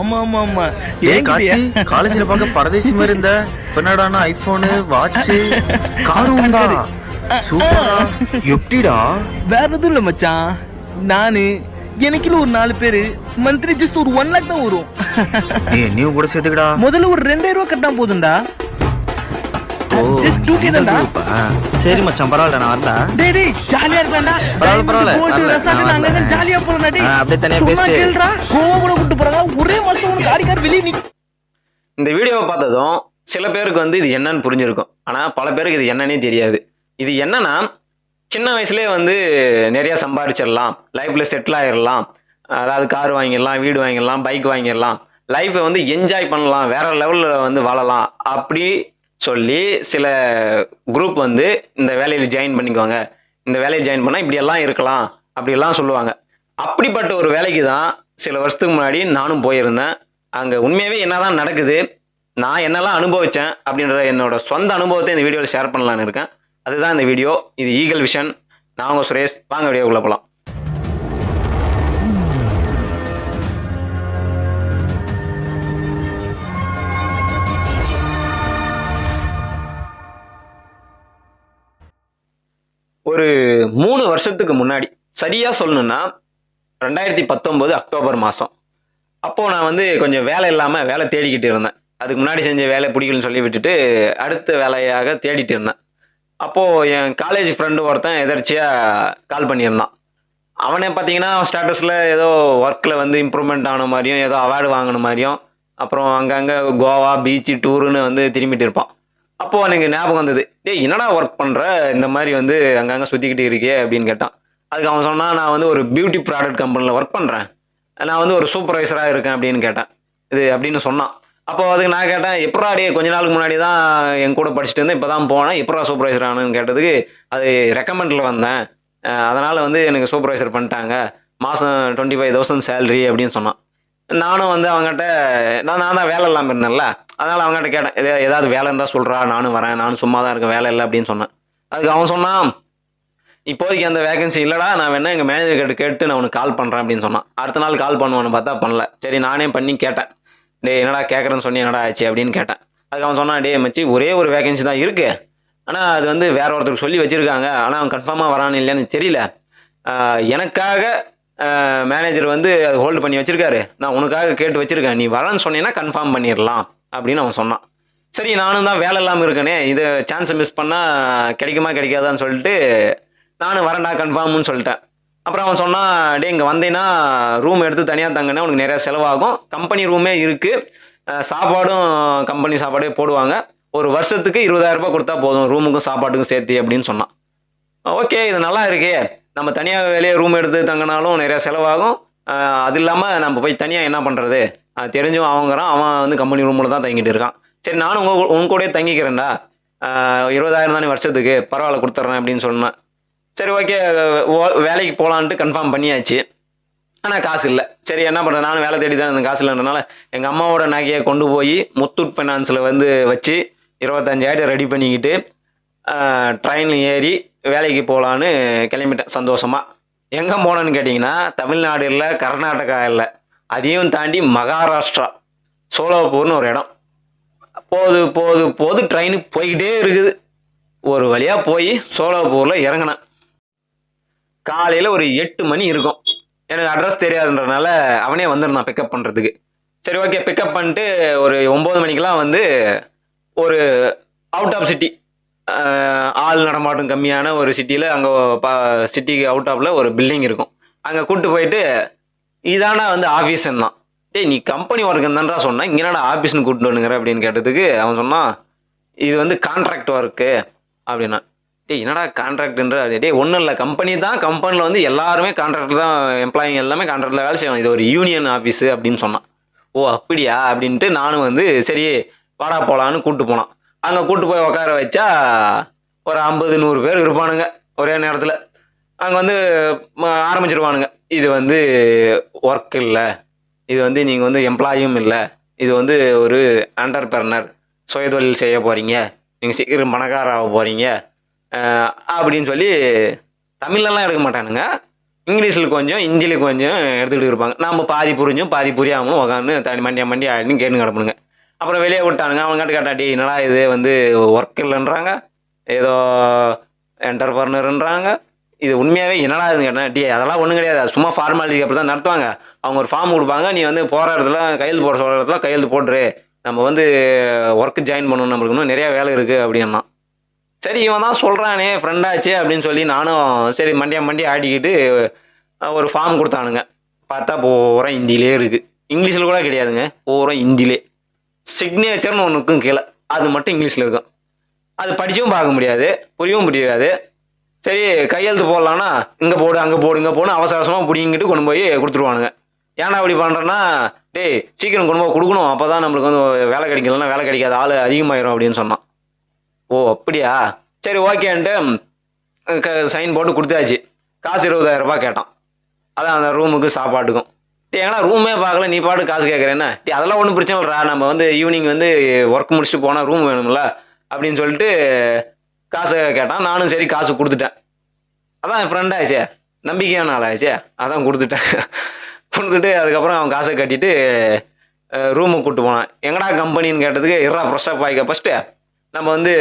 ஆமா ஆமா ஆமா. காலேஜ்ல பார்க்க பரதேசி மாதிரி இருந்த பின்னாடானா ஐபோனு வாட்ச் காரும் உண்டா? சூப்பரா எப்படிடா வேற எதுவும் இல்ல மச்சான். நானு எனக்குன்னு ஒரு நாலு பேரு மந்த்லி ஜஸ்ட் ஒரு ஒன் லேக் தான் வரும். நீ கூட சேர்த்துக்கடா. முதல்ல ஒரு ரெண்டாயிரம் ரூபாய் கட்டினா போதும்டா. தான்டா. சரி மச்சான் பரவாயில்ல நான் வரல. டேய் டேய் ஜாலியா இருக்கலாம்டா. பரவாயில்ல, பரவாயில்ல. ஜாலியா போறோம்டா டேய். ஆ, அப்படியே தனியா சும்மா பேசிட்டு. கேளுடா. கோவா கூட கூட்டு போறாங்க ஒரே மாசம் உனக்கு காரி கார் வெளியே நிக்க இந்த வீடியோவை பார்த்ததும் சில பேருக்கு வந்து இது என்னன்னு புரிஞ்சிருக்கும். ஆனால் பல பேருக்கு இது என்னன்னே தெரியாது. இது என்னன்னா சின்ன வயசுலேயே வந்து நிறைய சம்பாரிச்சிடலாம். லைஃப்பில் செட்டில் ஆயிடலாம். அதாவது கார் வாங்கிடலாம் வீடு வாங்கிடலாம் பைக் வாங்கிடலாம். லைஃப்பை வந்து என்ஜாய் பண்ணலாம். வேற லெவலில் வந்து வாழலாம். அப்படி சொல்லி சில குரூப் வந்து இந்த வேலையில் ஜாயின் பண்ணிக்குவாங்க. இந்த வேலையை ஜாயின் பண்ணால் இப்படியெல்லாம் இருக்கலாம் அப்படியெல்லாம் சொல்லுவாங்க. அப்படிப்பட்ட ஒரு வேலைக்கு தான் சில வருஷத்துக்கு முன்னாடி நானும் போயிருந்தேன். அங்கே உண்மையாகவே என்னதான் நடக்குது நான் என்னெல்லாம் அனுபவித்தேன் அப்படின்ற என்னோட சொந்த அனுபவத்தை இந்த வீடியோவில் ஷேர் பண்ணலான்னு இருக்கேன். அதுதான் இந்த வீடியோ இது ஈகல் விஷன் நான் உங்கள் சுரேஷ் வாங்க வீடியோக்குள்ளே போகலாம் ஒரு மூணு வருஷத்துக்கு முன்னாடி சரியாக சொல்லணும்னா ரெண்டாயிரத்தி பத்தொம்போது அக்டோபர் மாதம் அப்போது நான் வந்து கொஞ்சம் வேலை இல்லாமல் வேலை தேடிக்கிட்டு இருந்தேன். அதுக்கு முன்னாடி செஞ்ச வேலை பிடிக்கலன்னு சொல்லி விட்டுட்டு அடுத்த வேலையாக தேடிட்டு இருந்தேன். அப்போது என் காலேஜ் ஃப்ரெண்டு ஒருத்தன் எதர்ச்சியாக கால் பண்ணியிருந்தான். அவனே பார்த்தீங்கன்னா ஸ்டேட்டஸில் ஏதோ ஒர்க்கில் வந்து இம்ப்ரூவ்மெண்ட் ஆன மாதிரியும் ஏதோ அவார்டு வாங்கின மாதிரியும் அப்புறம் அங்கங்கே கோவா பீச்சு டூருன்னு வந்து திரும்பிட்டு இருப்பான். அப்போது எனக்கு ஞாபகம் வந்தது டேய் என்னடா ஒர்க் பண்ணுற இந்த மாதிரி வந்து அங்கங்கே சுற்றிக்கிட்டு இருக்கே அப்படின்னு கேட்டான். அதுக்கு அவன் சொன்னான் நான் வந்து ஒரு பியூட்டி ப்ராடக்ட் கம்பெனியில் ஒர்க் பண்ணுறேன் நான் வந்து ஒரு சூப்பர்வைசராக இருக்கேன் அப்படின்னு கேட்டேன். இது அப்படின்னு சொன்னான். அப்போ அதுக்கு நான் கேட்டேன் எப்படா டே கொஞ்ச நாளுக்கு முன்னாடி தான் என் கூட படிச்சுட்டு இருந்தேன் இப்போ தான் போனேன். எப்படா சூப்பர்வைசர் ஆனேன்னு கேட்டதுக்கு அது ரெக்கமெண்டில் வந்தேன். அதனால் வந்து எனக்கு சூப்பர்வைசர் பண்ணிட்டாங்க. மாதம் டுவெண்ட்டி ஃபைவ் தௌசண்ட் சேலரி அப்படின்னு சொன்னான். நானும் வந்து அவங்ககிட்ட நான் நான் தான் வேலை இல்லாமல் இருந்தேன்ல அதனால் அவங்ககிட்ட கேட்டேன் எதே ஏதாவது வேலை இருந்தால் சொல்கிறா நானும் வரேன் நானும் சும்மா தான் இருக்கேன் வேலை இல்லை அப்படின்னு சொன்னேன். அதுக்கு அவன் சொன்னான் இப்போதைக்கு அந்த வேகன்சி இல்லைடா நான் வேணா எங்கள் மேனேஜர் கிட்ட கேட்டு நான் உனக்கு கால் பண்ணுறேன் அப்படின்னு சொன்னான். அடுத்த நாள் கால் பண்ணுவான்னு பார்த்தா பண்ணல. சரி நானே பண்ணி கேட்டேன். டே என்னடா கேட்குறேன்னு சொன்னி என்னடா ஆச்சு? அப்படின்னு கேட்டேன். அதுக்கு அவன் சொன்னான் டே மச்சி ஒரே ஒரு வேகன்சி தான் இருக்கு. ஆனால் அது வந்து வேற ஒருத்தருக்கு சொல்லி வச்சுருக்காங்க. ஆனால் அவன் கன்ஃபார்மாக வரான்னு இல்லைன்னு தெரியல. எனக்காக மேனேஜர் வந்து அது ஹோல்டு பண்ணி வச்சுருக்காரு. நான் உனக்காக கேட்டு வச்சுருக்கேன். நீ வரேன்னு சொன்னீங்கன்னா கன்ஃபார்ம் பண்ணிடலாம் அப்படின்னு அவன் சொன்னான். சரி நானும் தான் வேலை இல்லாமல் இருக்கேனே இது சான்ஸை மிஸ் பண்ணால் கிடைக்குமா கிடைக்காதான்னு சொல்லிட்டு நானும் வரேன்டா கன்ஃபார்ம்னு சொல்லிட்டேன். அப்புறம் அவன் சொன்னான் டே இங்கே வந்தீங்கன்னா ரூம் எடுத்து தனியாக தங்கினா உனக்கு நிறையா செலவாகும். கம்பெனி ரூமே இருக்குது சாப்பாடும் கம்பெனி சாப்பாடே போடுவாங்க. ஒரு வருஷத்துக்கு இருபதாயிரரூபா கொடுத்தா போதும் ரூமுக்கும் சாப்பாட்டுக்கும் சேர்த்து அப்படின்னு சொன்னான். ஓகே இது நல்லா இருக்கே. நம்ம தனியாக வெளியே ரூம் எடுத்து தங்கினாலும் நிறையா செலவாகும். அது இல்லாமல் நம்ம போய் தனியாக என்ன பண்ணுறது தெரிஞ்சும் அவங்கிறான் அவன் வந்து கம்பெனி ரூமில் தான் தங்கிட்டு இருக்கான். சரி நானும் உங்க உன் கூடயே தங்கிக்கிறேன்டா. இருபதாயிரம் தானே வருஷத்துக்கு பரவாயில்ல கொடுத்துட்றேன் அப்படின்னு சொன்னேன். சரி ஓகே வேலைக்கு போகலான்ட்டு கன்ஃபார்ம் பண்ணியாச்சு. ஆனால் காசு இல்லை. சரி என்ன பண்ணுறேன் நானும் வேலை தேடி தான் அந்த காசு இல்லைன்றனால எங்கள் அம்மாவோட நகையை கொண்டு போய் முத்தூட் ஃபைனான்ஸில் வந்து வச்சு இருபத்தஞ்சாயிரம் ரெடி பண்ணிக்கிட்டு ட்ரெயினில் ஏறி வேலைக்கு போகலான்னு கிளம்பிட்டேன் சந்தோஷமாக எங்கே போனேன்னு கேட்டிங்கன்னா தமிழ்நாடு இல்லை கர்நாடகா இல்லை. அதையும் தாண்டி மகாராஷ்டிரா சோலாப்பூர்னு ஒரு இடம். போது போது போது ட்ரெயின் போய்கிட்டே இருக்குது. ஒரு வழியாக போய் சோலாப்பூரில் இறங்கினேன். காலையில் ஒரு எட்டு மணி இருக்கும். எனக்கு அட்ரஸ் தெரியாதுன்றனால அவனே வந்திருந்தான் பிக்கப் பண்ணுறதுக்கு சரி ஓகே பிக்கப் பண்ணிட்டு ஒரு ஒம்பது மணிக்கெலாம் வந்து ஒரு அவுட் ஆஃப் சிட்டி ஆள் நடமாட்டம் கம்மியான ஒரு சிட்டியில் அங்கே ப சிட்டிக்கு அவுட் ஆஃபில் ஒரு பில்டிங் இருக்கும். அங்கே கூப்பிட்டு போயிட்டு இதானா வந்து ஆஃபீஸ்ன்னா டேய் நீ கம்பெனி ஒர்க்கு தான்டா சொன்னேன் இங்கே என்னடா ஆஃபீஸ்னு கூப்பிட்டு வந்துங்கிற அப்படின்னு கேட்டதுக்கு அவன் சொன்னான் இது வந்து கான்ட்ராக்ட் ஒர்க்கு அப்படின்னா. டேய் என்னடா கான்ட்ராக்ட்ன்ற டேய் ஒன்றும் இல்லை. கம்பெனி தான் கம்பெனியில் வந்து எல்லாருமே கான்ட்ராக்ட் தான் எம்ப்ளாயிங் எல்லாமே கான்ட்ராக்டில் வேலை செய்வாங்க. இது ஒரு யூனியன் ஆஃபீஸு அப்படின்னு சொன்னான் ஓ அப்படியா? அப்படின்ட்டு நானும் வந்து சரி வாடா போகலான்னு கூப்பிட்டு போனான். அங்கே கூப்பிட்டு போய் உட்கார வச்சா ஒரு ஐம்பது நூறு பேர் இருப்பானுங்க ஒரே நேரத்தில். அங்கே வந்து ஆரம்பிச்சிருவானுங்க. இது வந்து ஒர்க் இல்லை. இது வந்து நீங்கள் வந்து எம்ப்ளாயும் இல்லை. இது வந்து ஒரு அண்டர்பர்னர் சுயதொழில் செய்ய போகிறீங்க நீங்கள் சீக்கிரம் பணக்கார ஆக போகிறீங்க அப்படின்னு சொல்லி தமிழ்லலாம் எடுக்க மாட்டானுங்க. இங்கிலீஷில் கொஞ்சம் ஹிந்தியில் கொஞ்சம் எடுத்துக்கிட்டு இருப்பாங்க. நம்ம பாதி புரிஞ்சும் பாதி புரியாமலும் உக்காந்து தனி மண்டியா மண்டி ஆடினு கேட்டு கிடப்பணுங்க அப்புறம் வெளியே விட்டானுங்க. அவங்க கேட்டு கேட்டா டே என்னடா இது? வந்து ஒர்க் இல்லைன்றாங்க. ஏதோ என்டர்பர்னருன்றாங்க இது உண்மையாகவே என்னடா இதுன்னு கேட்டேன் அதெல்லாம் ஒன்றும் கிடையாது. அது சும்மா ஃபார்மாலிட்டி அப்படி தான் நடத்துவாங்க. அவங்க ஒரு ஃபார்ம் கொடுப்பாங்க. நீ வந்து போகிற இடத்துல கையெழுத்து போட சொல்கிற இடத்துல கையெழுத்து போட்டுரு. நம்ம வந்து ஒர்க்கு ஜாயின் பண்ணணும். நம்மளுக்கு இன்னும் நிறையா வேலை இருக்குது அப்படின்னா. சரி இவன் தான் சொல்கிறானே ஃப்ரெண்டாச்சே அப்படின்னு சொல்லி நானும் சரி மண்டியா மண்டியா ஆடிக்கிட்டு ஒரு ஃபார்ம் கொடுத்தானுங்க. பார்த்தா பூரா ஹிந்திலே இருக்குது இங்கிலீஷில் கூட கிடையாதுங்க. பூரா ஹிந்திலே சிக்னேச்சர்னு ஒன்றுக்கும் கீழே. அது மட்டும் இங்கிலீஷில் இருக்கும். அது படிச்சும் பார்க்க முடியாது புரியவும் புரியாது. சரி கையெழுத்து போடலான்னா இங்கே போடு அங்கே போடு இங்கே போடு அவசர அவசரமாக பிடிங்கிட்டு கொண்டு போய் கொடுத்துருவானுங்க. ஏன்டா அப்படி பண்ணுறேன்னா டேய் சீக்கிரம் கொண்டு போய் கொடுக்கணும். அப்போ தான் நம்மளுக்கு வந்து வேலை கிடைக்கலன்னா வேலை கிடைக்காது ஆள் அதிகமாயிரும் அப்படின்னு சொன்னான். ஓ அப்படியா? சரி ஓகேன்ட்டு க சைன் போட்டு கொடுத்தாச்சு. காசு இருபதாயிரம் ரூபாய் கேட்டான். அதான் அந்த ரூமுக்கு சாப்பாட்டுக்கும். டே ஏன்னா ரூமே பார்க்கல நீ பாட்டு காசு கேட்குறேன்னா டே அதெல்லாம் ஒன்றும் பிரச்சனை இல்லைடா. நம்ம வந்து ஈவினிங் வந்து ஒர்க் முடிச்சுட்டு போனால் ரூம் வேணும்ல அப்படின்னு சொல்லிட்டு காசை கேட்டான். நானும் சரி காசு கொடுத்துட்டேன். அதான் என் ஃப்ரெண்ட் ஆச்சே நம்பிக்கையான ஆள் ஆச்சே அதான் கொடுத்துட்டேன். கொடுத்துட்டு அதுக்கப்புறம் அவன் காசை கட்டிட்டு ரூமுக்கு கூப்பிட்டு போனான். எங்கடா கம்பெனின்னு கேட்டதுக்கு இறா ஃப்ரெஷ்ஷப் ஆகிக்க ஃபஸ்ட்டு நம்ம வந்து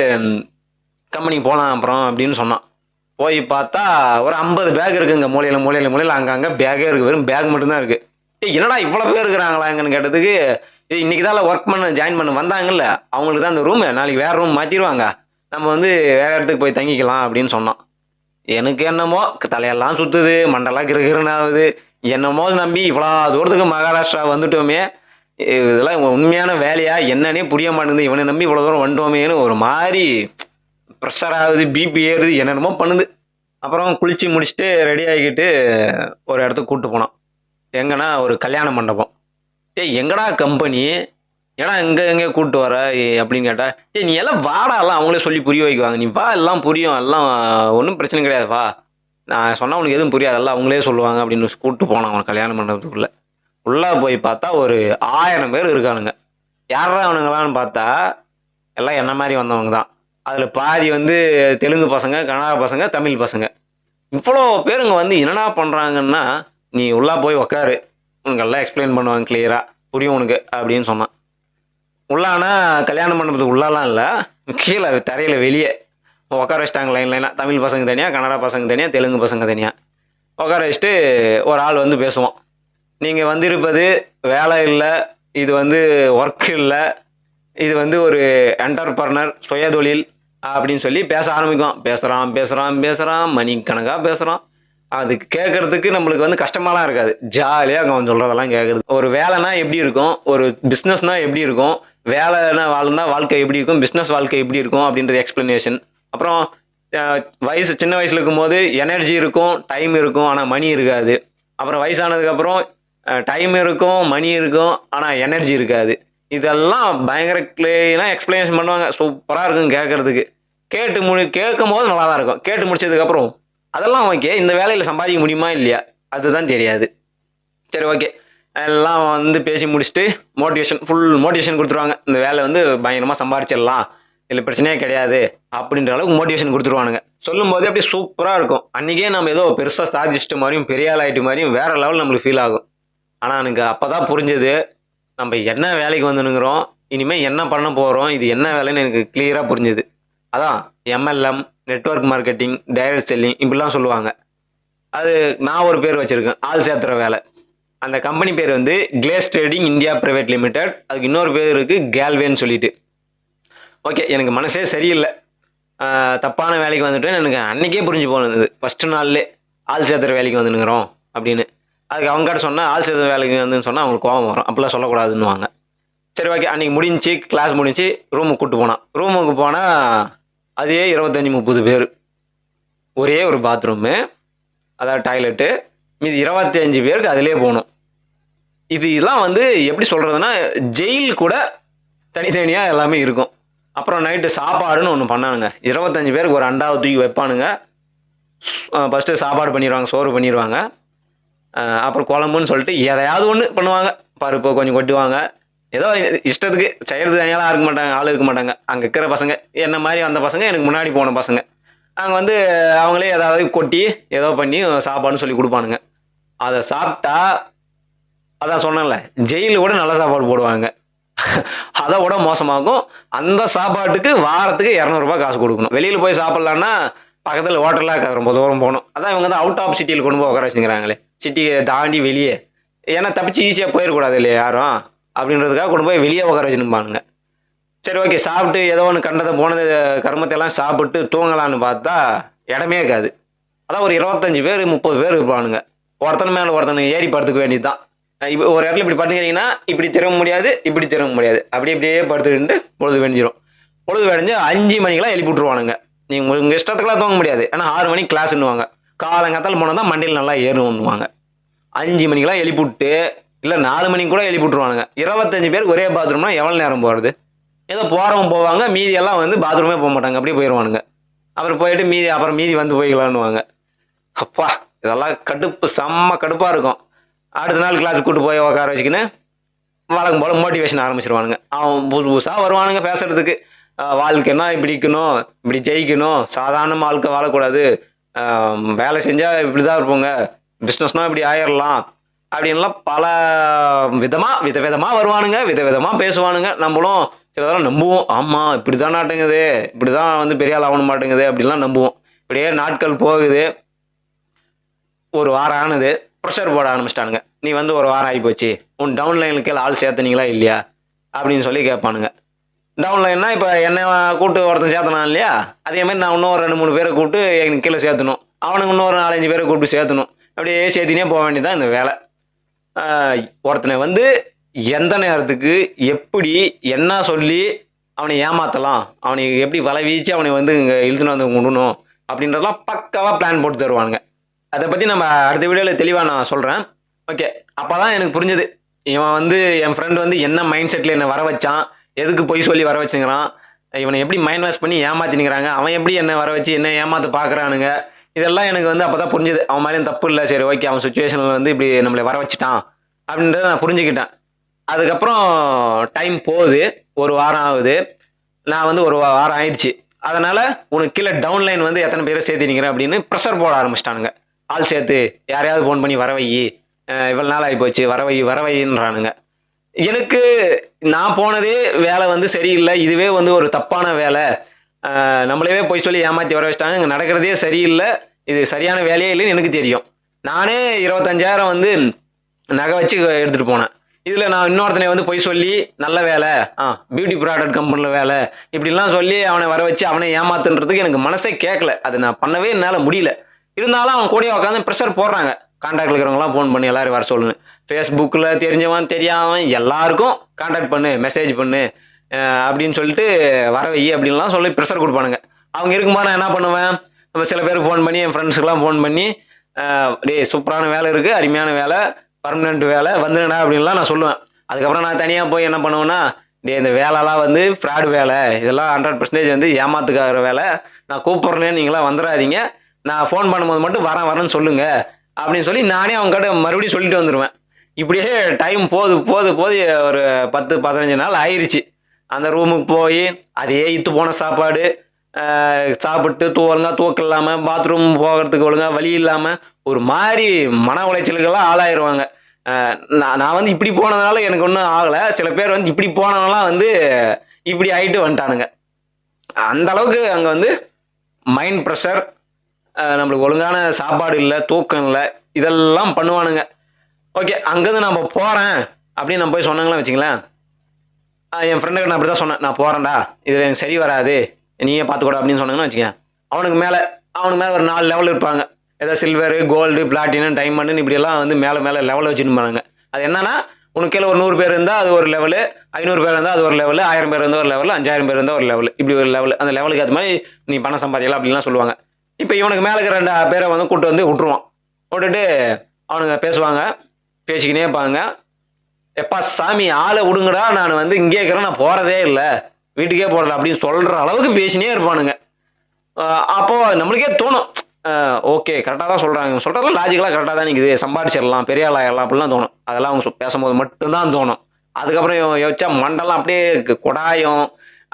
கம்பெனிக்கு போகலாம் அப்புறம் அப்படின்னு சொன்னான். போய் பார்த்தா ஒரு ஐம்பது பேக் இருக்குங்க. மூலையில் மூலையில் மூலையில் அங்கங்கே பேக்கே இருக்குது வெறும் பேக் மட்டும்தான் இருக்குது ஏய் என்னடா இவ்வளோ பேர் இருக்கிறாங்களாங்கன்னு கேட்டதுக்கு இது இன்னைக்கு தான் ஒர்க் பண்ண ஜாயின் பண்ண வந்தாங்கல்ல. அவங்களுக்கு தான் அந்த ரூமு நாளைக்கு வேறு ரூம் மாற்றிடுவாங்க நம்ம வந்து வேறு இடத்துக்கு போய் தங்கிக்கலாம் அப்படின்னு சொன்னான். எனக்கு என்னமோ தலையெல்லாம் சுற்றுது மண்டெல்லாம் கிருகிருன்னு ஆகுது என்னமோ நம்பி இவ்வளோ தூரத்துக்கு மகாராஷ்டிரா வந்துட்டோமே. இதெல்லாம் உண்மையான வேலையா? என்னன்னே புரிய மாட்டேங்குது. இவனை நம்பி இவ்வளோ தூரம் வந்துட்டோமேன்னு ஒரு மாதிரி ப்ரெஷர் ஆகுது பிபி ஏறுது என்னென்னமோ பண்ணுது. அப்புறம் குளிச்சு முடிச்சுட்டு ரெடி ஆகிக்கிட்டு ஒரு இடத்துக்கு கூப்பிட்டு போனான். எங்கன்னா ஒரு கல்யாண மண்டபம். ஏய் எங்கடா கம்பெனி ஏன்னா எங்கே எங்கே கூப்பிட்டு வர அப்படின்னு கேட்டால் ஏ நீ எல்லாம் வாடா எல்லாம் அவங்களே சொல்லி புரிய வைக்குவாங்க. நீ வா எல்லாம் புரியும் எல்லாம் ஒன்றும் பிரச்சனை கிடையாது வா. நான் சொன்னால் உனக்கு எதுவும் புரியாது எல்லாம் அவங்களே சொல்லுவாங்க அப்படின்னு கூப்பிட்டு போனான் அவன் கல்யாண மண்டபத்துக்குள்ளே. உள்ளே போய் பார்த்தா ஒரு ஆயிரம் பேர் இருக்கானுங்க. யாரா அவனுங்களான்னு பார்த்தா எல்லாம் என்ன மாதிரி வந்தவங்க தான். அதில் பாதி வந்து தெலுங்கு பசங்க கன்னடா பசங்க தமிழ் பசங்க. இவ்வளோ பேருங்க வந்து என்னென்னா பண்ணுறாங்கன்னா நீ உள்ளே போய் உக்காரு. உனக்கு எல்லாம் எக்ஸ்பிளைன் பண்ணுவாங்க கிளியராக புரியும் உனக்கு அப்படின்னு சொன்னான். உள்ளானா கல்யாண மண்டபத்துக்கு உள்ளாலாம் இல்லை. கீழே தரையில் வெளியே. உட்கார வச்சிட்டாங்க லைன் லைனாக தமிழ் பசங்க தனியாக கன்னடா பசங்க தனியாக தெலுங்கு பசங்க தனியாக உட்கார வச்சுட்டு ஒரு ஆள் வந்து பேசுவோம். நீங்கள் வந்திருப்பது வேலை இல்லை இது வந்து ஒர்க் இல்லை இது வந்து ஒரு என்டர்பர்னர் சுயதொழில் அப்படின்னு சொல்லி பேச ஆரம்பிக்கும் பேசுகிறான் பேசுகிறான் பேசுகிறான் மணிக்கணக்காக பேசுகிறான் அது கேட்கறதுக்கு நம்மளுக்கு வந்து கஷ்டமாலாம் இருக்காது. ஜாலியாக அவன் சொல்கிறதெல்லாம் கேட்குறது ஒரு வேலைனா எப்படி இருக்கும்? ஒரு பிஸ்னஸ்னால் எப்படி இருக்கும்? வேலை வாழ்ந்தா வாழ்க்கை எப்படி இருக்கும்? பிஸ்னஸ் வாழ்க்கை எப்படி இருக்கும்? அப்படின்றது எக்ஸ்ப்ளனேஷன் அப்புறம் வயசு சின்ன வயசில் இருக்கும்போது எனர்ஜி இருக்கும் டைம் இருக்கும் ஆனால் மணி இருக்காது. அப்புறம் வயசானதுக்கப்புறம் டைம் இருக்கும் மணி இருக்கும் ஆனால் எனர்ஜி இருக்காது. இதெல்லாம் பயங்கர கிளீனாக எக்ஸ்பிளனேஷன் பண்ணுவாங்க. சூப்பராக இருக்கும் கேட்குறதுக்கு. கேட்டு முடி கேட்கும் போது நல்லா தான் இருக்கும். கேட்டு முடிச்சதுக்கப்புறம் அதெல்லாம் ஓகே இந்த வேலையில் சம்பாதிக்க முடியுமா? இல்லையா? அதுதான் தெரியாது. சரி ஓகே எல்லாம் வந்து பேசி முடிச்சுட்டு மோட்டிவேஷன் ஃபுல் மோட்டிவேஷன் கொடுத்துருவாங்க. இந்த வேலை வந்து பயங்கரமாக சம்பாரிச்சிடலாம். இதில் பிரச்சனையே கிடையாது. அப்படின்ற அளவுக்கு மோட்டிவேஷன் கொடுத்துருவானுங்க. சொல்லும் போதே அப்படியே சூப்பராக இருக்கும். அன்றைக்கே நம்ம ஏதோ பெருசாக சாதிச்சிட்ட மாதிரியும் பெரிய ஆள் ஆகிட்ட மாதிரியும் வேறு லெவல் நம்மளுக்கு ஃபீல் ஆகும். ஆனால் எனக்கு அப்போ தான் புரிஞ்சது. நம்ம என்ன வேலைக்கு வந்துனுங்கிறோம் இனிமேல் என்ன பண்ண போகிறோம் இது என்ன வேலைன்னு எனக்கு கிளியராக புரிஞ்சுது. அதான் MLM network marketing direct selling இப்படிலாம் சொல்லுவாங்க. அது நான் ஒரு பேர் வச்சுருக்கேன். ஆள் சேர்த்துற வேலை. அந்த கம்பெனி பேர் வந்து Glaze Trading India Private Limited அதுக்கு இன்னொரு பேர் இருக்குது கேல்வேன்னு சொல்லிட்டு. ஓகே எனக்கு மனசே சரியில்லை. தப்பான வேலைக்கு வந்துட்டு எனக்கு அன்னைக்கே புரிஞ்சு போனது ஃபஸ்ட்டு நாள்லே ஆள் சேர்த்துற வேலைக்கு வந்துனுங்கிறோம் அப்படின்னு. அதுக்கு அவங்க கிட்ட சொன்னால் ஆள் சேர்த்துற வேலைக்கு வந்துன்னு சொன்னால் அவங்களுக்கு கோபம் வரும். அப்படிலாம் சொல்லக்கூடாதுன்னுவாங்க. சரி ஓகே அன்றைக்கி முடிஞ்சுச்சு கிளாஸ் முடிஞ்சு ரூமுக்கு கூப்பிட்டு போனான். ரூமுக்கு போனால் அதே இருபத்தஞ்சி முப்பது பேர். ஒரே ஒரு பாத்ரூமு அதாவது டாய்லெட்டு மீதி இருபத்தி அஞ்சு பேருக்கு அதிலே போகணும் இது இதெல்லாம் வந்து எப்படி சொல்கிறதுனா ஜெயில் கூட தனித்தனியாக எல்லாமே இருக்கும். அப்புறம் நைட்டு சாப்பாடுன்னு ஒன்று பண்ணானுங்க. இருபத்தஞ்சி பேருக்கு ஒரு அண்டாவை தூக்கி வைப்பானுங்க. ஃபஸ்ட்டு சாப்பாடு பண்ணிடுவாங்க சோறு பண்ணிடுவாங்க அப்புறம் குழம்புன்னு சொல்லிட்டு எதையாவது ஒன்று பண்ணுவாங்க. பருப்பு கொஞ்சம் கொட்டுவாங்க. ஏதோ இஷ்டத்துக்கு செய்கிறது தனியாலாம் இருக்க மாட்டாங்க ஆள் இருக்க மாட்டாங்க. அங்கே இருக்கிற பசங்க என்ன மாதிரி அந்த பசங்க எனக்கு முன்னாடி போன பசங்க. அங்கே வந்து அவங்களே ஏதாவது கொட்டி ஏதோ பண்ணி சாப்பாடுன்னு சொல்லி கொடுப்பானுங்க. அதை சாப்பிட்டா அதான் சொன்னேன்ல ஜெயிலில் கூட நல்ல சாப்பாடு போடுவாங்க. அதை விட மோசமாகும். அந்த சாப்பாட்டுக்கு வாரத்துக்கு இரநூறுபா காசு கொடுக்கணும். வெளியில் போய் சாப்பிட்லான்னா பக்கத்தில் ஹோட்டலாக இருக்காது ரொம்ப தூரம் போகணும். அதான் இவங்க தான் அவுட் ஆஃப் சிட்டியில் கொண்டு போய் உட்கார வச்சுக்கிறாங்களே சிட்டியை தாண்டி வெளியே. ஏன்னா தப்பிச்சு ஈஸியாக போயிடக்கூடாது இல்லையா யாரும்? அப்படின்றதுக்காக கொண்டு போய் வெளியே உட்கார வச்சுருப்பானுங்க. சரி ஓகே சாப்பிட்டு ஏதோ ஒன்று கண்டதை போனது கர்மத்தை எல்லாம் சாப்பிட்டு தூங்கலான்னு பார்த்தா இடமே இருக்காது. அதான் ஒரு இருபத்தஞ்சு பேர் முப்பது பேர் இருப்பானுங்க. ஒருத்தன் மேலே ஒருத்தன் ஏறி படுத்துக்க வேண்டியது தான் இப்போ ஒரு இடத்துல இப்படி படுத்துக்கிறீங்கன்னா இப்படி திரும்ப முடியாது இப்படி திரும்ப முடியாது. அப்படி அப்படியே படுத்துக்கிட்டு பொழுது வெடிஞ்சிரும். பொழுது வெடிஞ்சு அஞ்சு மணிக்கெல்லாம் எழுப்பி விட்ருவானுங்க நீங்கள் உங்கள் இஷ்டத்துக்குலாம் தூங்க முடியாது. ஏன்னா ஆறு மணிக்கு கிளாஸ்ன்னுவாங்க காலங்காத்தால் போனால் தான் மண்டையில் நல்லா ஏறும்னுவாங்க. அஞ்சு மணிக்கெல்லாம் எழுப்பி விட்டு இல்லை நாலு மணிக்கு கூட எழுப்பி விட்ருவானுங்க இருபத்தஞ்சு பேருக்கு ஒரே பாத்ரூம்னா எவ்வளோ நேரம் போகிறது ஏதோ போகிறவங்க போவாங்க மீதி எல்லாம் வந்து பாத்ரூமே போக மாட்டாங்க. அப்படியே போயிடுவானுங்க அப்புறம் போயிட்டு மீதி அப்புறம் மீதி வந்து போய்க்கலான்னுவாங்க அப்பா இதெல்லாம் கடுப்பு செம்ம கடுப்பாக இருக்கும். அடுத்த நாள் கிளாஸுக்கு கூட்டு போய் உட்கார வச்சுக்கின்னு வழக்கம் போல் மோட்டிவேஷன் ஆரம்பிச்சிருவானுங்க. அவன் புதுசு புதுசாக வருவானுங்க பேசுறதுக்கு. வாழ்க்கை வாழ்க்கைன்னா இப்படி இருக்கணும் இப்படி ஜெயிக்கணும் சாதாரண வாழ்க்கை வாழக்கூடாது. வேலை செஞ்சால் இப்படி தான் இருப்போங்க பிஸ்னஸ்னால் இப்படி ஆயிடலாம் அப்படின்லாம் பல விதமாக விதவிதமாக வருவானுங்க விதவிதமாக பேசுவானுங்க. நம்மளும் சிலதெல்லாம் நம்புவோம். ஆமாம் இப்படி தான் நாட்டுங்குது இப்படி தான் வந்து பெரிய ஆள் ஆகணும் மாட்டேங்குது அப்படிலாம் நம்புவோம். இப்படியே நாட்கள் போகுது. ஒரு வாரம் ஆனது. ப்ரெஷர் போட ஆரம்பிச்சிட்டானுங்க. நீ வந்து ஒரு வாரம் ஆகி போச்சு உன் டவுன்லைனுக்கு ஆள் சேர்த்துனீங்களா இல்லையா? அப்படின்னு சொல்லி கேட்பானுங்க. டவுன் லைன்னா இப்போ என்ன கூப்பிட்டு ஒருத்தன் சேர்த்தனான் இல்லையா? அதே மாதிரி நான் இன்னும் ஒரு ரெண்டு மூணு பேரை கூப்பிட்டு எனக்கு கீழே சேர்த்தணும். அவனுக்கு இன்னொரு நாலஞ்சு பேரை கூப்பிட்டு சேர்த்தணும். அப்படியே சேர்த்தினே போக வேண்டியதான் இந்த வேலை. ஒருத்தனை வந்து எந்த நேரத்துக்கு எப்படி என்ன சொல்லி அவனை ஏமாற்றலாம் அவனை எப்படி வலை வீச்சு அவனை வந்து இங்கே இழுத்துன்னு வந்து கொண்டுணும் அப்படின்றதெல்லாம் பக்காவாக பிளான் போட்டு தருவானுங்க. அதை பற்றி நம்ம அடுத்த வீடியோவில் தெளிவாக நான் சொல்கிறேன் ஓகே அப்போ தான் எனக்கு புரிஞ்சது. இவன் வந்து என் ஃப்ரெண்டு வந்து என்ன மைண்ட் செட்டில் என்னை வர வச்சான்? எதுக்கு பொய் சொல்லி வர வச்சுங்கிறான்? இவனை எப்படி மைண்ட் வாஷ் பண்ணி ஏமாத்தினுங்கிறாங்க அவன் எப்படி என்னை வர வச்சு என்ன ஏமாத்து பார்க்குறானுங்க இதெல்லாம் எனக்கு வந்து அப்போ தான் புரிஞ்சுது. அவன் மாதிரியும் தப்பு இல்லை. சரி ஓகே அவன் சுச்சுவேஷனில் வந்து இப்படி நம்மளை வர வச்சுட்டான் அப்படின்றத நான் புரிஞ்சுக்கிட்டேன். அதுக்கப்புறம் டைம் போகுது. ஒரு வாரம் ஆகுது. நான் வந்து ஒரு வாரம் ஆயிடுச்சு. அதனால் உனக்கு கீழே டவுன் லைன் வந்து எத்தனை பேரை சேர்த்தினிக்கிறேன் அப்படின்னு ப்ரெஷர் போட ஆரம்பிச்சிட்டானுங்க. ஆள் சேர்த்து யாரையாவது ஃபோன் பண்ணி வர வை. இவ்வளோ நாள் ஆகி போச்சு. வர வை வர வைன்றானுங்க. எனக்கு நான் போனதே வேலை வந்து சரியில்லை. இதுவே வந்து ஒரு தப்பான வேலை. நம்மளவே போய் சொல்லி ஏமாற்றி வர வச்சிட்டாங்க. இங்கே நடக்கிறதே சரியில்லை. இது சரியான வேலையே இல்லைன்னு எனக்கு தெரியும். நானே இருபத்தஞ்சாயிரம் வந்து நகை வச்சு எடுத்துகிட்டு போனேன். இதில் நான் இன்னொருத்தனை வந்து போய் சொல்லி நல்ல வேலை. ஆ பியூட்டி ப்ராடக்ட் கம்பெனியில் வேலை. இப்படிலாம் சொல்லி அவனை வர வச்சு அவனை ஏமாத்துன்றதுக்கு எனக்கு மனசே கேட்கல. அது நான் பண்ணவே என்னால் முடியல. இருந்தாலும் அவங்க கூடயே உட்காந்து ப்ரெஷர் போடுறாங்க. கான்டாக்டில் இருக்கிறவங்களாம் ஃபோன் பண்ணி எல்லாரும் வர சொல்லுங்க ஃபேஸ்புக்கில் தெரிஞ்சவன் தெரியாமன் எல்லாருக்கும் கான்டாக்ட் பண்ணு மெசேஜ் பண்ணு அப்படின்னு சொல்லிட்டு வர வை அப்படின்லாம் சொல்லி ப்ரெஷர் கொடுப்பானுங்க. அவங்க இருக்கும்போது நான் என்ன பண்ணுவேன்? நம்ம சில பேருக்கு ஃபோன் பண்ணி என் ஃப்ரெண்ட்ஸுக்கெல்லாம் ஃபோன் பண்ணி டே டேய் சூப்பரான வேலை இருக்குது அருமையான வேலை பர்மனெண்ட் வேலை வந்துங்கடா அப்படின்லாம் நான் சொல்லுவேன். அதுக்கப்புறம் நான் தனியாக போய் என்ன பண்ணுவேன்னா டே இந்த வேலைலாம் வந்து ஃப்ராடு வேலை. இதெல்லாம் ஹண்ட்ரட் பர்சன்டேஜ் வந்து ஏமாத்துக்காகிற வேலை. நான் கூப்பிட்றேன்னு நீங்களாம் வந்துடாதீங்க. நான் ஃபோன் பண்ணும்போது மட்டும் வரேன் வரேன்னு சொல்லுங்க. அப்படின்னு சொல்லி நானே அவங்க கிட்ட மறுபடியும் சொல்லிட்டு வந்துடுவேன் இப்படியே டைம் போது போது போது ஒரு பத்து பதினஞ்சு நாள் ஆயிடுச்சு அந்த ரூமுக்கு போய் அதே இத்து போன சாப்பாடு சாப்பிட்டு தூ ஒழுங்காக தூக்கம் இல்லாமல் பாத்ரூம் போகிறதுக்கு ஒழுங்காக வழி இல்லாமல் ஒரு மாதிரி மன உளைச்சலுக்கெல்லாம் ஆளாயிருவாங்க. நான் நான் வந்து இப்படி போனதுனால எனக்கு ஒன்றும் ஆகலை. சில பேர் வந்து இப்படி போனவங்களாம் வந்து இப்படி ஆகிட்டு வந்துட்டானுங்க. அந்த அளவுக்கு அங்கே வந்து மைண்ட் ப்ரெஷர் நம்மளுக்கு ஒழுங்கான சாப்பாடு இல்லை தூக்கம் இல்லை இதெல்லாம் பண்ணுவானுங்க. ஓகே அங்கேருந்து நம்ம போகிறேன் அப்படின்னு நம்ம போய் சொன்னாங்களா வச்சுங்களேன் என் ஃப்ரெண்டுக்கு நான் அப்படி தான் சொன்னேன். நான் போகிறேன்டா இதில் எனக்கு சரி வராது நீயே பார்த்துக்கூட அப்படின்னு சொன்னாங்கன்னு வச்சுக்கேன் அவனுக்கு மேலே அவனுக்கு மேலே ஒரு நாலு லெவல் இருப்பாங்க. ஏதோ சில்வரு கோல்டு பிளாட்டினம் டைமண்டுன்னு இப்படியெல்லாம் வந்து மேலே மேலே லெவல் வச்சுருப்பாங்க அது என்னன்னா உனக்கு கீழே ஒரு நூறு பேர் இருந்தால் அது ஒரு லெவலு ஐநூறு பேர் இருந்தால் அது ஒரு லெவலு ஆயிரம் பேர் இருந்தால் ஒரு லெவல் அஞ்சாயிரம் பேர் இருந்தால் ஒரு லெவல் இப்படி ஒரு லெவல் அந்த லெவலுக்கு ஏற்ற மாதிரி நீ பணம் சம்பாதிக்கலாம் அப்படின்லாம் சொல்லுவாங்க. இப்போ இவனுக்கு மேலே இருக்கிற ரெண்டு பேரை வந்து கூப்பிட்டு வந்து விட்டுருவான். விட்டுட்டு அவனுங்க பேசுவாங்க பேசிக்கினே இருப்பாங்க. எப்பா சாமி ஆளை விடுங்கடா நான் வந்து இங்கே இருக்கிறேன் நான் போகிறதே இல்லை. வீட்டுக்கே போகிறல அப்படின்னு சொல்கிற அளவுக்கு பேசினே இருப்பானுங்க. அப்போது நம்மளுக்கே தோணும். ஓகே கரெக்டாக தான் சொல்கிறாங்க சொல்கிறதெல்லாம் லாஜிக்கலாக கரெக்டாக தான் நிற்குது சம்பாரிச்சிடலாம் பெரிய ஆள் ஆயிடலாம் அப்படிலாம் தோணும். அதெல்லாம் அவங்க பேசும்போது மட்டும்தான் தோணும். அதுக்கப்புறம் யோசிச்சா மண்டலம் அப்படியே கொடாயம்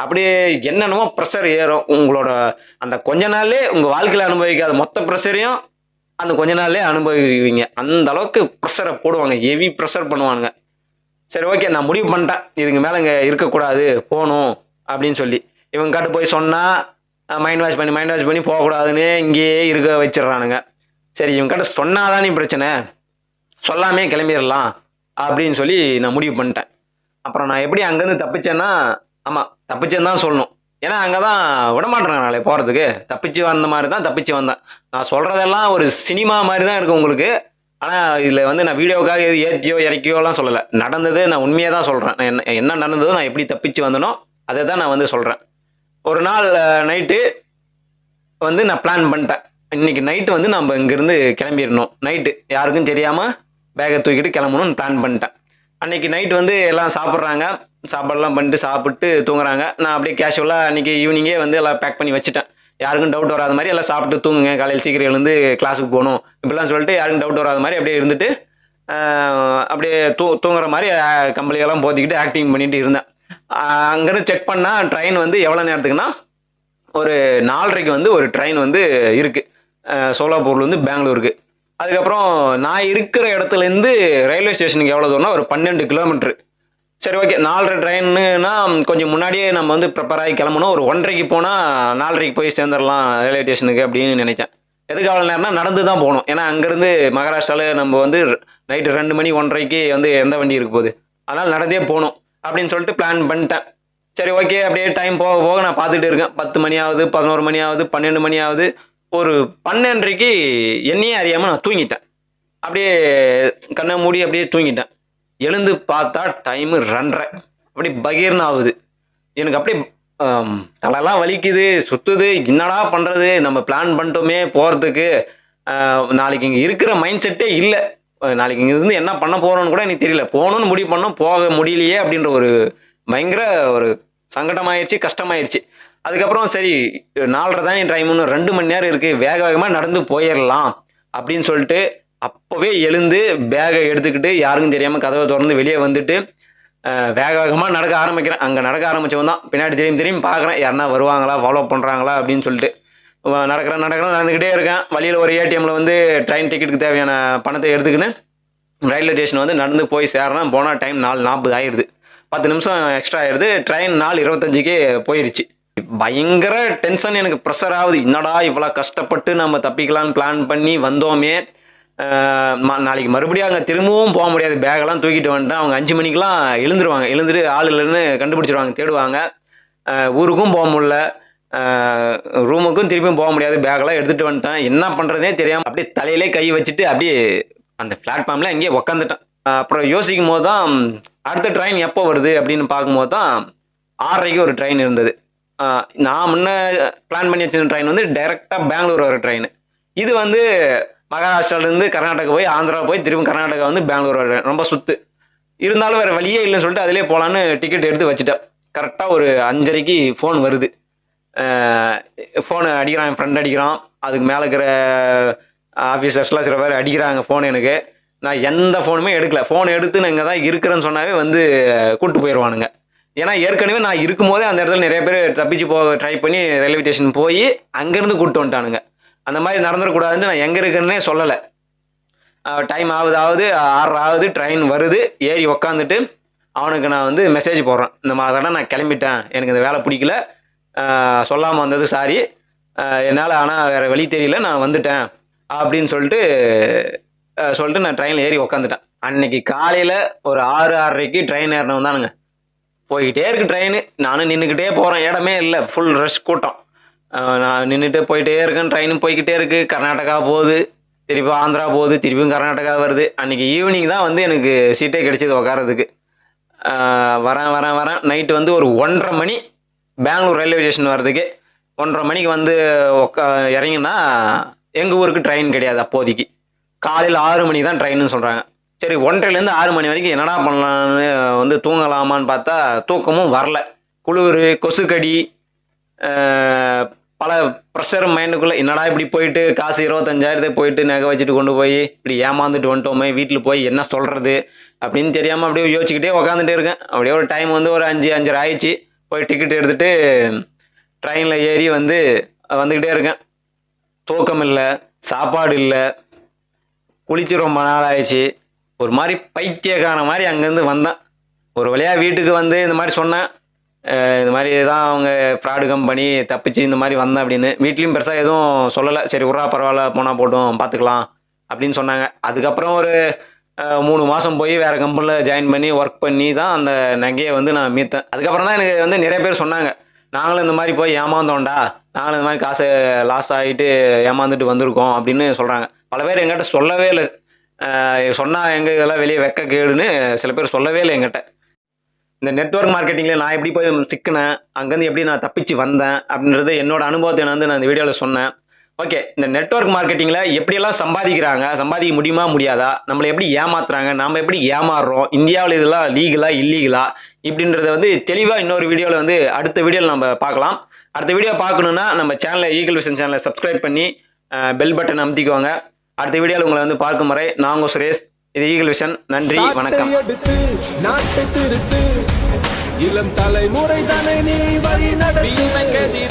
அப்படியே என்னென்னமோ ப்ரெஷர் ஏறும். உங்களோட அந்த கொஞ்ச நாள்லே உங்கள் வாழ்க்கையில் அனுபவிக்காத மொத்த ப்ரெஷரையும் அந்த கொஞ்ச நாள்லே அனுபவிக்குவீங்க அந்த அளவுக்கு ப்ரெஷரை போடுவாங்க. ஹெவி ப்ரெஷர் பண்ணுவானுங்க. சரி ஓகே நான் முடிவு பண்ணிட்டேன். இதுக்கு மேலே இங்கே இருக்கக்கூடாது. போகணும் அப்படின்னு சொல்லி. இவங்க கிட்ட போய் சொன்னால் மைண்ட் வாஷ் பண்ணி மைண்ட் வாஷ் பண்ணி போகக்கூடாதுன்னு இங்கேயே இருக்க வச்சிடுறானுங்க. சரி இவங்க கிட்ட சொன்னாதான் நீ பிரச்சனை. சொல்லாமே கிளம்பிடலாம். அப்படின்னு சொல்லி நான் முடிவு பண்ணிட்டேன். அப்புறம் நான் எப்படி அங்கேருந்து தப்பிச்சேன்னா ஆமாம் தப்பிச்சேன்னு தான் சொல்லணும். ஏன்னா அங்கே தான் விடமாட்டேன் நாளை போகிறதுக்கு தப்பிச்சு வந்த மாதிரி தான் தப்பிச்சு வந்தேன். நான் சொல்கிறதெல்லாம் ஒரு சினிமா மாதிரி தான் இருக்கும் உங்களுக்கு. ஆனால் இதில் வந்து நான் வீடியோக்காக எது ஏற்றியோ இறக்கியோலாம் சொல்லலை. நடந்தது நான் உண்மையாக தான் சொல்கிறேன் என்ன என்ன நடந்ததோ நான் எப்படி தப்பிச்சு வந்தனோ அதை தான் நான் வந்து சொல்கிறேன் ஒரு நாள் நைட்டு வந்து நான் பிளான் பண்ணிட்டேன். இன்னைக்கு நைட்டு வந்து நம்ம இங்கேருந்து கிளம்பிடணும். நைட்டு யாருக்கும் தெரியாமல் பேக்கை தூக்கிட்டு கிளம்பணும்னு பிளான் பண்ணிட்டேன். அன்னைக்கு நைட் வந்து எல்லாம் சாப்பிட்றாங்க. சாப்பாடுலாம் பண்ணிட்டு சாப்பிட்டு தூங்குறாங்க. நான் அப்படியே கேஷுவலாக அன்றைக்கி ஈவினிங்கே வந்து எல்லாம் பேக் பண்ணி வச்சுட்டேன். யாருக்கும் டவுட் வராத மாதிரி எல்லாம் சாப்பிட்டு தூங்குங்க. காலையில் சீக்கிரம் எழுந்து கிளாஸுக்கு போகணும். இப்படிலாம் சொல்லிட்டு யாருக்கும் டவுட் வராத மாதிரி அப்படியே இருந்துட்டு அப்படியே தூ தூங்குற மாதிரி ஆஹ், கம்பளியெல்லாம் போத்திக்கிட்டு ஆக்டிங் பண்ணிட்டு இருந்தேன். அங்கேருந்து செக் பண்ணால் ட்ரெயின் வந்து எவ்வளோ நேரத்துக்குன்னா ஒரு நாலரைக்கு வந்து ஒரு ட்ரெயின் வந்து இருக்குது சோலாப்பூர்லேருந்து பெங்களூருக்கு. அதுக்கப்புறம் நான் இருக்கிற இடத்துலேருந்து ரயில்வே ஸ்டேஷனுக்கு எவ்வளோ தூரம்னா ஒரு பன்னெண்டு கிலோமீட்ரு சரி ஓகே நாலரை ட்ரெயின்னா கொஞ்சம் முன்னாடியே நம்ம வந்து ப்ரிப்பேர் ஆகி கிளம்பணும். ஒரு ஒன்றரைக்கு போனால் நாலரைக்கு போய் சேர்ந்துடலாம் ரயில்வே ஸ்டேஷனுக்கு அப்படின்னு நினைச்சேன். எதுக்கு அவ்வளோ நேரம்னா நடந்து தான் போகணும். ஏன்னா அங்கேருந்து மகாராஷ்டிராவில் நம்ம வந்து நைட்டு ரெண்டு மணி ஒன்றரைக்கு வந்து எந்த வண்டி இருக்க போகுது? அதனால் நடந்தே போகணும் அப்படின்னு சொல்லிட்டு பிளான் பண்ணிட்டேன். சரி ஓகே அப்படியே டைம் போக போக நான் பார்த்துட்டு இருக்கேன். பத்து மணி ஆகுது பதினோரு மணி ஆகுது பன்னெண்டு மணி ஆகுது. ஒரு பன்னெண்டரைக்கு என்னையே அறியாமல் நான் தூங்கிட்டேன். அப்படியே கண்ணை மூடி அப்படியே தூங்கிட்டேன். எழுந்து பார்த்தா டைமு ரெண்டரை அப்படி பகீர்னு ஆகுது எனக்கு அப்படியே தலைலாம் வலிக்குது சுற்றுது என்னடா பண்ணுறது நம்ம பிளான் பண்ணிட்டோமே போகிறதுக்கு நாளைக்கு இங்கே இருக்கிற மைண்ட் செட்டே இல்லை. நாளைக்கு இங்கே இருந்து என்ன பண்ண போகிறோன்னு கூட எனக்கு தெரியல. போகணும்னு முடிவு பண்ணோம் போக முடியலையே அப்படின்ற ஒரு பயங்கர ஒரு சங்கடமாயிருச்சு கஷ்டமாயிருச்சு. அதுக்கப்புறம் சரி நாலரை தானே டைம் இன்னும் ரெண்டு மணி நேரம் இருக்குது வேக வேகமாக நடந்து போயிடலாம் அப்படின்னு சொல்லிட்டு அப்போவே எழுந்து பேகை எடுத்துக்கிட்டு யாருக்கும் தெரியாமல் கதவை திறந்து வெளியே வந்துட்டு வேக வேகமாக நடக்க ஆரம்பிக்கிறேன். அங்கே நடக்க ஆரம்பிச்சவன் தான். பின்னாடி தெரியும் தெரியும் பார்க்குறேன் யாருனா வருவாங்களா ஃபாலோ பண்ணுறாங்களா அப்படின்னு சொல்லிட்டு. நடக்கிறேன் நடக்கிறேன் நடந்துக்கிட்டே இருக்கேன். வழியில் ஒரு ஏடிஎம்மில் வந்து ட்ரெயின் டிக்கெட்டுக்கு தேவையான பணத்தை எடுத்துக்கின்னு ரயில்வே ஸ்டேஷன் வந்து நடந்து போய் சேர்றேன் போனால் டைம் நாலு நாற்பது ஆயிடுது பத்து நிமிஷம் எக்ஸ்ட்ரா ஆயிடுது ட்ரெயின் நாலு இருபத்தஞ்சுக்கே போயிருச்சு. பயங்கர டென்ஷன் எனக்கு ப்ரெஷர் ஆகுது. என்னடா இவ்வளோ கஷ்டப்பட்டு நம்ம தப்பிக்கலாம்னு பிளான் பண்ணி வந்தோமே. நாளைக்கு மறுபடியும் அங்கே திரும்பவும் போக முடியாது. பேக்கெல்லாம் தூக்கிட்டு வந்துட்டேன் அவங்க அஞ்சு மணிக்கெலாம் எழுந்துருவாங்க. எழுந்துட்டு ஆள் இல்லைன்னு கண்டுபிடிச்சிருவாங்க தேடுவாங்க. ஊருக்கும் போக முடில ரூமுக்கும் திருப்பியும் போக முடியாது. பேக்கெல்லாம் எடுத்துகிட்டு வந்துட்டேன். என்ன பண்ணுறதே தெரியாமல் அப்படியே தலையிலே கை வச்சுட்டு அப்படியே அந்த பிளாட்ஃபார்மில் அங்கேயே உக்காந்துட்டேன். அப்புறம் யோசிக்கும் போது தான் அடுத்த ட்ரெயின் எப்போ வருது அப்படின்னு பார்க்கும்போது தான் ஆறரைக்கு ஒரு ட்ரெயின் இருந்தது. நான் முன்ன பிளான் பண்ணி வச்சிருந்த ட்ரெயின் வந்து டைரெக்டாக பெங்களூர் வர ட்ரெயின் இது வந்து மகாராஷ்டிராலேருந்து கர்நாடகா போய் ஆந்திரா போய் திரும்ப கர்நாடகா வந்து பெங்களூர் வர ரொம்ப சுத்து. இருந்தாலும் வேறு வழியே இல்லைன்னு சொல்லிட்டு அதிலே போகலான்னு டிக்கெட் எடுத்து வச்சுட்டேன் கரெக்டாக ஒரு அஞ்சரைக்கு ஃபோன் வருது. ஃபோனு அடிக்கிறான் என் ஃப்ரெண்ட் அடிக்கிறான். அதுக்கு மேலே இருக்கிற ஆஃபீஸர்ஸ்லாம் சில பேர் அடிக்கிறாங்க ஃபோன் எனக்கு. நான் எந்த ஃபோனுமே எடுக்கல. ஃபோன் எடுத்து நான் இங்கே தான் இருக்கிறேன்னு சொன்னாவே வந்து கூப்பிட்டு போயிடுவானுங்க ஏன்னா ஏற்கனவே நான் இருக்கும்போதே அந்த இடத்துல நிறைய பேர் தப்பிச்சு போக ட்ரை பண்ணி ரயில்வே ஸ்டேஷன் போய் அங்கேருந்து கூப்பிட்டு வந்துட்டானுங்க. அந்த மாதிரி நடந்துடக்கூடாதுன்னு நான் எங்கே இருக்கேன்னே சொல்லலை. டைம் ஆகுது ஆகுது ஆறு ஆகுது ட்ரெயின் வருது ஏறி உக்காந்துட்டு அவனுக்கு நான் வந்து மெசேஜ் போடுறேன். இந்த மாதிரிலாம் நான் கிளம்பிட்டேன். எனக்கு இந்த வேலை பிடிக்கல. சொல்லாமல் வந்தது சாரி என்னால் ஆனால் வேறு வழி தெரியல நான் வந்துட்டேன் அப்படின்னு சொல்லிட்டு சொல்லிட்டு நான் ட்ரெயினில் ஏறி உக்காந்துட்டேன். அன்னைக்கு காலையில் ஒரு ஆறு ஆறரைக்கு ட்ரெயின் ஏறினவன் தானுங்க. போய்கிட்டே இருக்கு ட்ரெயின் நானும் நின்றுக்கிட்டே போகிறேன் இடமே இல்லை. ஃபுல் ரஷ் கூட்டம். நான் நின்றுட்டு போயிட்டே இருக்கேன். ட்ரெயினும் போய்கிட்டே இருக்கு. கர்நாடகா போகுது. திருப்பி ஆந்திரா போகுது. திருப்பியும் கர்நாடகா வருது. அன்றைக்கி ஈவினிங் தான் வந்து எனக்கு சீட்டே கிடச்சிது உக்காரதுக்கு. வரேன் வரேன் வரேன். நைட்டு வந்து ஒரு ஒன்றரை மணி பெங்களூர் ரயில்வே ஸ்டேஷன் வர்றதுக்கு. ஒன்றரை மணிக்கு வந்து உக்கா இறங்கினா எங்கள் ஊருக்கு ட்ரெயின் கிடையாது அப்போதைக்கு. காலையில் ஆறு மணி தான் ட்ரெயின்னு சொல்கிறாங்க சரி ஒன்றரைலேருந்து ஆறு மணி வரைக்கும் என்னடா பண்ணலான்னு வந்து தூங்கலாமான்னு பார்த்தா தூக்கமும் வரல. குளிர் கொசுக்கடி பல ப்ரெஷர் மைண்டுக்குள்ளே என்னடா இப்படி போயிட்டு காசு இருபத்தஞ்சாயிரத்தை போயிட்டு நகை வச்சுட்டு கொண்டு போய் இப்படி ஏமாந்துட்டு வந்துட்டோமே வீட்டில் போய் என்ன சொல்கிறது அப்படின்னு தெரியாமல் அப்படியே யோசிச்சுக்கிட்டே உக்காந்துட்டே இருக்கேன். அப்படியே ஒரு டைம் வந்து ஒரு அஞ்சு அஞ்சரை ஆயிடுச்சு. போய் டிக்கெட் எடுத்துகிட்டு ட்ரெயினில் ஏறி வந்து வந்துக்கிட்டே இருக்கேன். தூக்கம் இல்லை சாப்பாடு இல்லை குளிச்சு ரொம்ப நாள் ஆயிடுச்சு. ஒரு மாதிரி பைத்தியக்கான மாதிரி அங்கேருந்து வந்தேன். ஒரு வழியாக வீட்டுக்கு வந்து இந்த மாதிரி சொன்னேன். இது இந்த மாதிரி தான் அவங்க ஃப்ராடு கம்பெனி தப்பிச்சு இந்த மாதிரி வந்தேன் அப்படின்னு. வீட்லேயும் பெருசாக எதுவும் சொல்லலை. சரி உரா பரவாயில்ல போனால் போட்டும் பார்த்துக்கலாம் அப்படின்னு சொன்னாங்க. அதுக்கப்புறம் ஒரு மூணு மாதம் போய் வேறு கம்பெனியில் ஜாயின் பண்ணி ஒர்க் பண்ணி தான் அந்த நகையை வந்து நான் மீத்தேன். அதுக்கப்புறம் தான் எனக்கு வந்து நிறைய பேர் சொன்னாங்க. நாங்களும் இந்த மாதிரி போய் ஏமாந்தோம்டா. நாங்களும் இந்த மாதிரி காசு லாஸ் ஆகிட்டு ஏமாந்துட்டு வந்திருக்கோம் அப்படின்னு சொல்கிறாங்க பல பேர் எங்கிட்ட சொல்லவே இல்லை. சொன்னால் எங்கள் இதெல்லாம் வெளியே வெக்க கேடுன்னு சில பேர் சொல்லவே இல்லை எங்கிட்ட. இந்த நெட்வொர்க் மார்க்கெட்டிங்கில் நான் எப்படி போய் சிக்கினேன் அங்கேருந்து எப்படி நான் தப்பிச்சு வந்தேன் அப்படின்றது என்னோட அனுபவத்தை நான் வந்து நான் இந்த வீடியோவில் சொன்னேன். ஓகே இந்த நெட்வொர்க் மார்க்கெட்டிங்கில் எப்படியெல்லாம் சம்பாதிக்கிறாங்க சம்பாதிக்க முடியுமா முடியாதா நம்மளை எப்படி ஏமாத்துறாங்க நாம் எப்படி ஏமாறுறோம் இந்தியாவில் இதெல்லாம் லீகலா இல்லீகலா இப்படின்றத வந்து தெளிவாக இன்னொரு வீடியோவில் வந்து அடுத்த வீடியோவில் நம்ம பார்க்கலாம். அடுத்த வீடியோ பார்க்கணுன்னா நம்ம சேனலை ஈகிள் விஷன் சேனலை சப்ஸ்கிரைப் பண்ணி பெல் பட்டன் அமுத்திக்கோங்க. அடுத்த வீடியோவில் உங்களை வந்து பார்க்கும் வரை நாங்கள் சுரேஷ் இது ஈகிள் விஷன் நன்றி வணக்கம். நாட்டை திருத்து. இளம் தலைமுறை தனை நீ வழி நடத்தி?